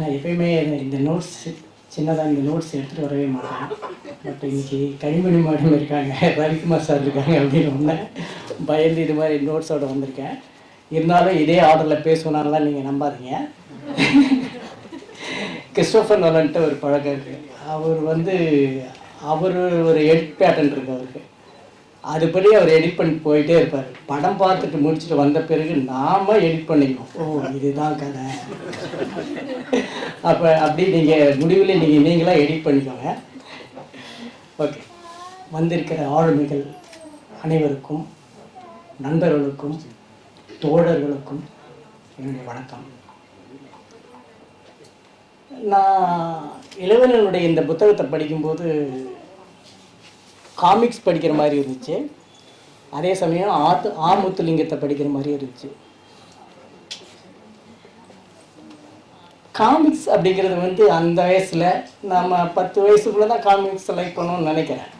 நான் எப்பயுமே இந்த நோட்ஸ் சின்னதாக இந்த நோட்ஸ் எடுத்துகிட்டு வரவே மாட்டேன் பட் இன்னைக்கு கனிமணி மேடம் இருக்காங்க. ரவிக்குமார் சார் இருக்காங்க அப்படின்னு ஒன்று பயந்து இது மாதிரி நோட்ஸோட வந்திருக்கேன். இருந்தாலும் இதே ஆர்டரில் பேசுனாலாம் நீங்கள் நம்பாதீங்க. கிறிஸ்டோஃபர் நலன்ட்டு ஒரு பழக்கம் இருக்குது அவர் வந்து அவர் ஒரு எடிட் பேட்டர்ன் இருக்கு அவருக்கு. அதுபடி அவர் எடிட் பண்ணி போயிட்டே இருப்பார். படம் பார்த்துட்டு முடிச்சுட்டு வந்த பிறகு நாம் எடிட் பண்ணிக்கணும். ஓ இதுதான் கதை. அப்போ அப்படி நீங்கள் முடிவில் நீங்கள் நீங்களாக எடிட் பண்ணிக்கோங்க. ஓகே வந்திருக்கிற ஆளுமைகள் அனைவருக்கும் நண்பர்களுக்கும் தோழர்களுக்கும் என்னுடைய வணக்கம். நான் இளவனுடைய இந்த புத்தகத்தை படிக்கும்போது காமிக்ஸ் படிக்கிற மாதிரி இருந்துச்சு. அதே சமயம் ஆத்து ஆமுத்துலிங்கத்தை படிக்கிற மாதிரி இருந்துச்சு. காமிக்ஸ் அப்படிங்கிறது வந்து அந்த வயசில் நம்ம பத்து வயசுக்குள்ளே தான் காமிக்ஸ் லைக் பண்ணணும்னு நினைக்கிறேன்.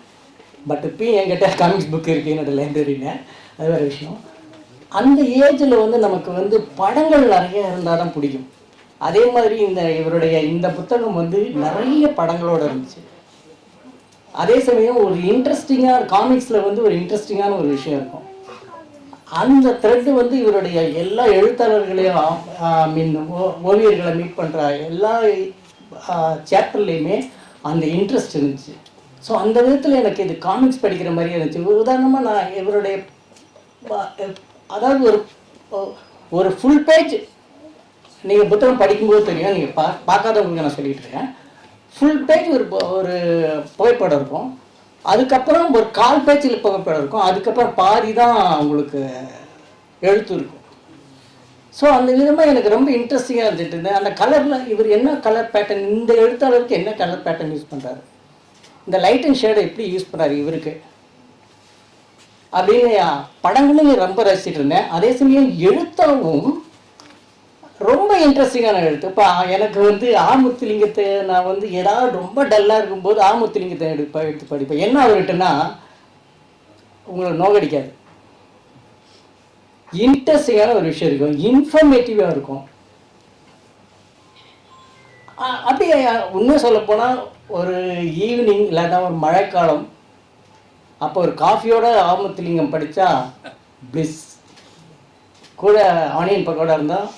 பட் இப்பயும் என்கிட்ட காமிக்ஸ் புக் இருக்குது என்னோட லைப்ரரியில் அது வேறு விஷயம். அந்த ஏஜில் வந்து நமக்கு வந்து படங்கள் நிறைய இருந்தால் தான் பிடிக்கும். அதே மாதிரி இந்த இவருடைய இந்த புத்தகம் வந்து நிறைய படங்களோட இருந்துச்சு. அதே சமயம் ஒரு இன்ட்ரெஸ்டிங்காக காமிக்ஸில் வந்து ஒரு இன்ட்ரெஸ்டிங்கான ஒரு விஷயம் இருக்கும். அந்த த்ரெட்டு வந்து இவருடைய எல்லா எழுத்தாளர்களையும் ஐ மீன் ஓவியர்களை மீட் பண்ணுற எல்லா சாப்டர்லேயுமே அந்த இன்ட்ரெஸ்ட் இருந்துச்சு. ஸோ அந்த விதத்தில் எனக்கு இது காமிக்ஸ் படிக்கிற மாதிரி இருந்துச்சு. உதாரணமாக நான் இவருடைய அதாவது ஒரு ஒரு ஃபுல் பேஜ் நீங்கள் புத்தகம் படிக்கும்போது தெரியும். நீங்கள் பா பார்க்காதவங்களுக்கு நான் சொல்லிகிட்டு இருக்கேன். ஃபுல் பேஜ் ஒரு ஒரு புகைப்படம் இருக்கும். அதுக்கப்புறம் ஒரு கால் பேச்சில் புகைப்படம் இருக்கும். அதுக்கப்புறம் பாதி தான் உங்களுக்கு எழுத்து இருக்கும். ஸோ அந்த விதமாக எனக்கு ரொம்ப இன்ட்ரெஸ்டிங்காக இருந்துட்டு இருந்தேன் அந்த கலரில் இவர் என்ன கலர் பேட்டர்ன் இந்த எழுத்தாளருக்கு என்ன கலர் பேட்டர்ன் யூஸ் பண்ணுறாரு இந்த லைட் அண்ட் ஷேடை எப்படி யூஸ் பண்ணுறாரு இவருக்கு? அப்படின்னு படங்களும் ரொம்ப ரசிச்சிட்டு இருந்தேன். அதே சமயம் எழுத்தாவும் ரொம்ப இன்ட்ரெஸ்டிங்கான எழுத்து. இப்போ எனக்கு வந்து ஆமுத்துலிங்கத்தை நான் வந்து ஏதாவது ரொம்ப டல்லாக இருக்கும்போது ஆமுத்துலிங்கத்தை எடுப்ப எடுத்து படிப்பேன். என்ன அவர்கிட்டனா உங்களை நோகடிக்காது. இன்ட்ரெஸ்டிங்கான ஒரு விஷயம் இருக்கும். இன்ஃபர்மேட்டிவாக இருக்கும். அப்படியே இன்னும் சொல்லப்போனால் ஒரு ஈவினிங் இல்லாட்டா ஒரு மழைக்காலம் அப்போ ஒரு காஃபியோட ஆமத்துலிங்கம் படித்தா பிளிஸ் கூட ஆனியன் பக்கோடா இருந்தால்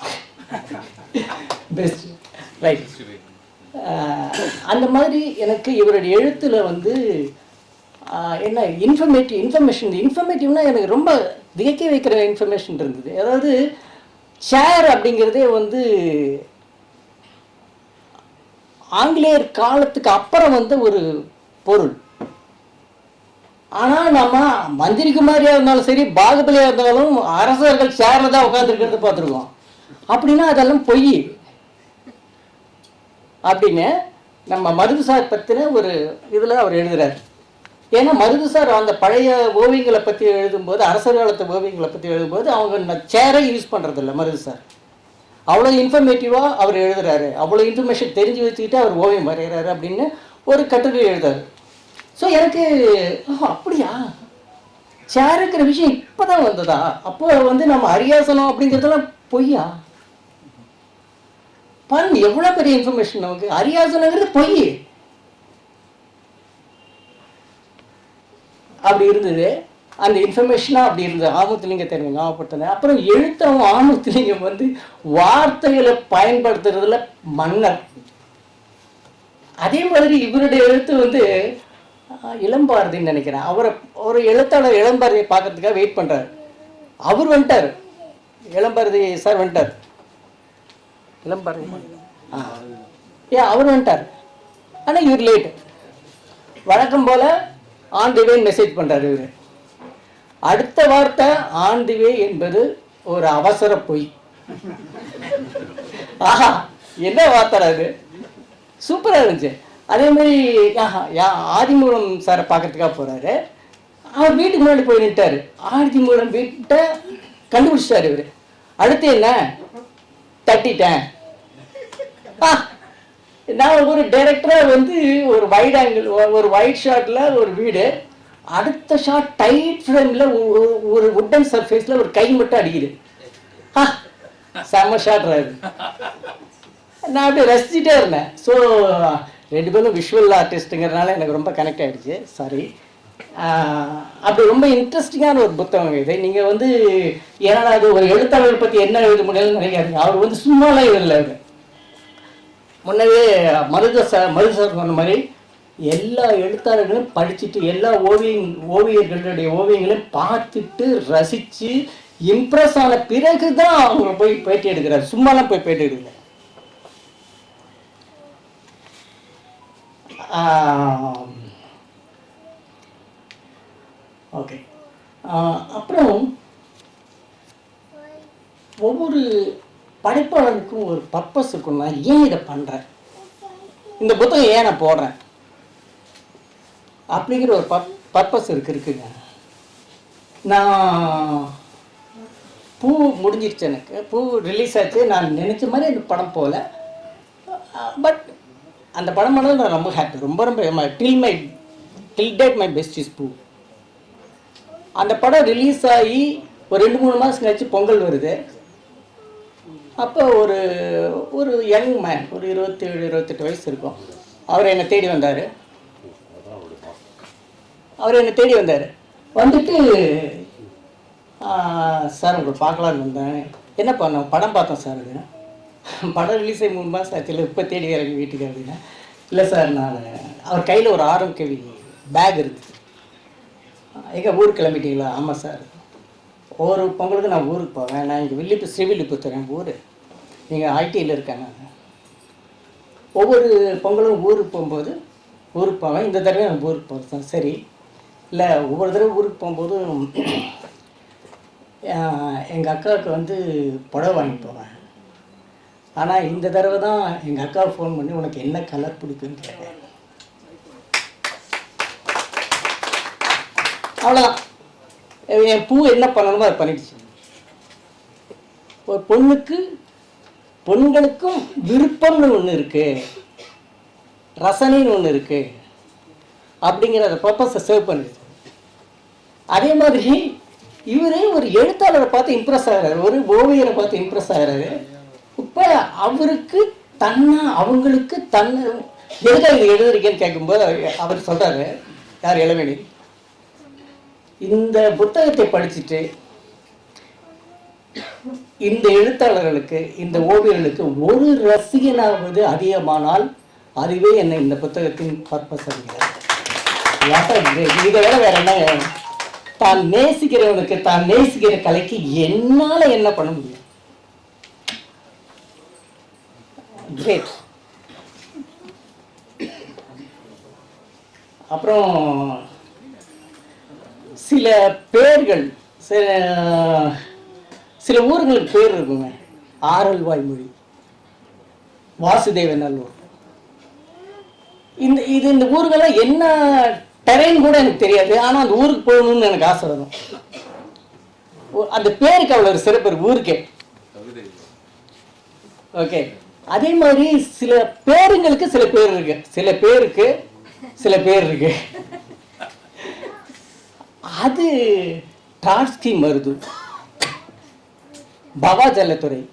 பெஸ்ட் ரைட் uh, அந்த மாதிரி எனக்கு இவருடைய எழுத்தில் வந்து என்ன இன்ஃபர்மேட்டிவ் இன்ஃபர்மேஷன் இன்ஃபர்மேட்டிவ்னா எனக்கு ரொம்ப திகைக்க வைக்கிற இன்ஃபர்மேஷன் இருந்தது. அதாவது சேர் அப்படிங்கிறதே வந்து ஆங்கிலேயர் காலத்துக்கு அப்புறம் வந்த ஒரு பொருள். ஆனால் நம்ம மந்திரி குமாரியாக இருந்தாலும் சரி பாகுபலியாக இருந்தாலும் அரசர்கள் சேரில் தான் உட்காந்துருக்கிறது பார்த்துருக்கோம். அப்படின்னா அதெல்லாம் பொய். அப்படின்னு நம்ம மருதுசார் பற்றின ஒரு இதில் அவர் எழுதுறார். ஏன்னா மருதுசார் அந்த பழைய ஓவியங்களை பற்றி எழுதும்போது அரசர் காலத்து ஓவியங்களை பற்றி எழுதும்போது அவங்க சேரை யூஸ் பண்ணுறதில்ல மருதுசார் அவ்வளோ இன்ஃபர்மேட்டிவாக அவர் எழுதுறாரு. அவ்வளோ இன்ஃபர்மேஷன் தெரிஞ்சு வச்சுக்கிட்டு அவர் ஓவியம் வரைகிறாரு அப்படின்னு ஒரு கட்டுரை எழுதாரு ஸோ எனக்கு அப்படியா? சேருங்கிற விஷயம் இப்போ தான் வந்ததா? அப்போ வந்து நம்ம அரியாசனம் அப்படிங்கிறதெல்லாம் பொய்யா? பாருங்க எவ்வளோ பெரிய இன்ஃபர்மேஷன் நமக்கு. அரியாசனங்கிறது பொய். அப்படி இருந்தது. அந்த இன்ஃபர்மேஷனாக அப்படி இருந்தது. ஆமுத்துலிங்க தெரியும் ஞாபகப்படுத்தினேன் அப்புறம் எழுத்தவும் ஆமுத்துலிங்கம் வந்து வார்த்தைகளை பயன்படுத்துறதுல மன்னர் அதே மாதிரி இவருடைய எழுத்து வந்து இளம்பாரதின்னு நினைக்கிறேன். அவரை ஒரு எழுத்தாளர் இளம்பாரதியை பார்க்கறதுக்காக வெயிட் பண்ணுறாரு அவர் வந்துட்டார். இளம்பாரதி சார் வந்துட்டார். இளம்பாரதி ஆ. ஏன் அவர் வந்துட்டார். ஆனால் இவர் லேட் வழக்கம் போல் ஆன் தி வேன்னு மெசேஜ் பண்ணுறாரு இவர். அடுத்த வார்த்தை ஆன் தி வே என்பது ஒரு அவசர பொய். ஆஹா என்ன வார்த்தை அது சூப்பராக இருந்துச்சு. அதே மாதிரி ஆஹா, யா- ஆதிமூலம் சாரை பார்க்கறதுக்காக போகிறாரு அவர் வீட்டுக்கு முன்னாடி போய் நின்ட்டார் ஆதிமூலம் வீட்டை கண்டுபிடிச்சிட்டாரு இவர். அடுத்து என்ன? தட்டிட்டேன் நான் ஒரு டைரக்டராக வந்து ஒரு வைட் ஆங்கிள் ஒரு ஒயிட் ஷாட்டில் ஒரு வீடு. அடுத்த ஷாட் டைட் ஃப்ரேமில் ஒரு உட்டன் சர்ஃபேஸில் ஒரு கை மட்டும் அடிக்குது. ஆ, செம்ம ஷாட் அது நான் அப்படியே ரசிச்சுட்டே இருந்தேன். ஸோ ரெண்டு பேரும் விஷுவல் ஆர்டிஸ்ட்டுங்கிறதுனால எனக்கு ரொம்ப கனெக்ட் ஆகிடுச்சு சாரி அப்படி ரொம்ப இன்ட்ரெஸ்டிங்கான ஒரு புத்தகம் இது. நீங்கள் வந்து ஏன்னா அது ஒரு எழுத்தாளர் பற்றி என்ன எழுத முடியலன்னு நினைக்காதீங்க. அவர் வந்து சும்மாலாம் எழுதல அவர். முன்னவே மருத ச மருத சார் சொன்ன மாதிரி எல்லா எழுத்தாளர்களும் படிச்சுட்டு எல்லா ஓவியங் ஓவியர்களுடைய ஓவியங்களையும் பார்த்துட்டு ரசித்து இம்ப்ரெஸ் ஆன பிறகு தான் அவங்க போய் பேட்டி எடுக்கிறார். சும்மாலாம் போய் பேட்டி ஆஹ் ஓகே அப்புறம் ஒவ்வொரு படைப்பாளருக்கும் ஒரு பர்பஸ் இருக்கும்னா ஏன் இதை பண்ணுறேன் இந்த புத்தகம் ஏன் நான் போடுறேன்? அப்படிங்கிற ஒரு பர் பர்பஸ் இருக்கு இருக்குங்க. நான் பூ முடிஞ்சிருச்சு எனக்கு. பூ ரிலீஸ் ஆச்சு. நான் நினச்ச மாதிரி அந்த படம் போகல. பட் அந்த படம் பண்ணது நான் ரொம்ப ஹாப்பி ரொம்ப ரொம்ப till my till date my best is பூ. அந்த படம் ரிலீஸ் ஆகி ஒரு ரெண்டு மூணு மாதம் கழிச்சு பொங்கல் வருது. அப்போ ஒரு ஒரு யங் மேன் ஒரு இருபத்தேழு இருபத்தெட்டு வயசு இருக்கும். அவர் என்னை தேடி வந்தார். அவர் என்னை தேடி வந்தார். வந்துட்டு சார் உங்களை பார்க்கலான்னு வந்தேன். என்ன பண்ணோம்? படம் பார்த்தோம் சார் அப்படின்னா படம் ரிலீஸ் ஆகி மூணு மாதம் ஆச்சு. இப்போ தேடி இறங்கி வீட்டுக்கு அப்படின்னா. இல்லை சார் நான் அவர் கையில் ஒரு ஆரம் கேவி பேக் இருக்குது எங்கள் ஊருக்கு கிளம்பிட்டீங்களா? ஆமாம் சார். ஒவ்வொரு பொங்கலுக்கு நான் ஊருக்கு போவேன். நான் இங்கே வில்லிப்பு ஸ்ரீவில்லிபுத்தூர் எங்கள் ஊர். நீங்கள் ஐடியில் இருக்கேன் நான். ஒவ்வொரு பொங்கலும் ஊருக்கு போகும்போது ஊருக்கு போவேன். இந்த தடவை நான் ஊருக்கு போகிறேன் சரி. இல்லை ஒவ்வொரு தடவை ஊருக்கு போகும்போதும் எங்கள் அக்காவுக்கு வந்து புடவை வாங்கி போவேன். ஆனால் இந்த தடவை தான் எங்கள் அக்காவை ஃபோன் பண்ணி உனக்கு என்ன கலர் பிடிக்குன்னு கேட்டேன். அவ்வளோதான் என் பூ என்ன பண்ணணுமோ அதை பண்ணிடுச்சு ஒரு பொண்ணுக்கு பெண்களுக்கும் விருப்பம்னு ஒன்று இருக்கு. ரசனைன்னு ஒன்று இருக்கு. அப்படிங்கிற அந்த பர்பஸை சேவ் பண்ணிடுச்சு அதே மாதிரி இவரே ஒரு எழுத்தாளரை பார்த்து இம்ப்ரெஸ் ஆகிறாரு. ஒரு ஓவியரை பார்த்து இம்ப்ரெஸ் ஆகிறாரு. இப்போ அவருக்கு தன்னை அவங்களுக்கு தன்னை எழுத இது எழுதுறீங்கன்னு கேட்கும்போது அவர் சொல்கிறாரு யார் இளவேணி? இந்த புத்தகத்தை படிச்சுட்டு இந்த எழுத்தாளர்களுக்கு இந்த ஓவியர்களுக்கு ஒரு ரசிகனாவது அதிகமானால் அதுவே என்னை இந்த புத்தகத்தின் பர்பஸ் அப்படிங்கிறார் இதை விட வேற என்ன? தான் நேசிக்கிறவனுக்கு தான் நேசிக்கிற கலைக்கு என்னால் என்ன பண்ண முடியும்? கிரேட் அப்புறம் சில பேர்கள் சில சில ஊர்களுக்கு பேர் இருக்குங்க. ஆரல்வாய் மொழி. வாசுதேவ நல்லூர். இந்த இது இந்த ஊர்களெல்லாம் என்ன டெரெயின் கூட எனக்கு தெரியாது. ஆனால் அந்த ஊருக்கு போகணும்னு எனக்கு ஆசை வரும். அந்த பேருக்கு அவ்வளோ ஒரு சிறப்பு இருக்கு. ஊருக்கே. ஓகே. அதே மாதிரி சில பேருங்களுக்கு சில பேர் இருக்கு. சில பேருக்கு சில பேர் இருக்கு. அது டார்ஸ்கி மருது. பவா ஜல்லத்துறை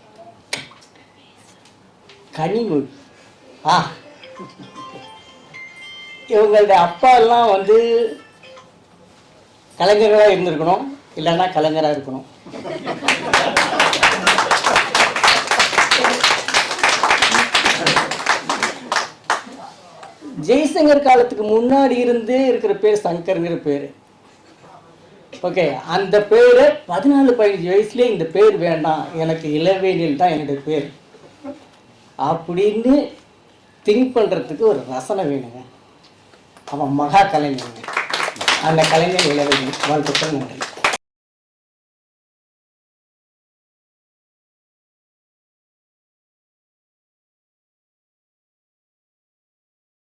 கனிமொழி. ஆ. இவங்களுடைய அப்பா எல்லாம் வந்து கலைஞர்களாக இருந்திருக்கணும் இல்லைன்னா கலைஞராக இருக்கணும். ஜெய்சங்கர் காலத்துக்கு முன்னாடி இருந்தே இருக்கிற பேர் சங்கர்ங்கிற பேர். ஓகே அந்த பேரை பதினாலு பதினஞ்சு வயசுலேயே இந்த பேர் வேண்டாம். எனக்கு இளவேனில் தான் என்னுடைய பேர். அப்படின்னு திங்க் பண்ணுறதுக்கு ஒரு ரசனை வேணுங்க. அவன் மகா கலைஞருங்க அந்த கலைஞர் இளவேனில் வாழ்த்துக்கள் நன்றி.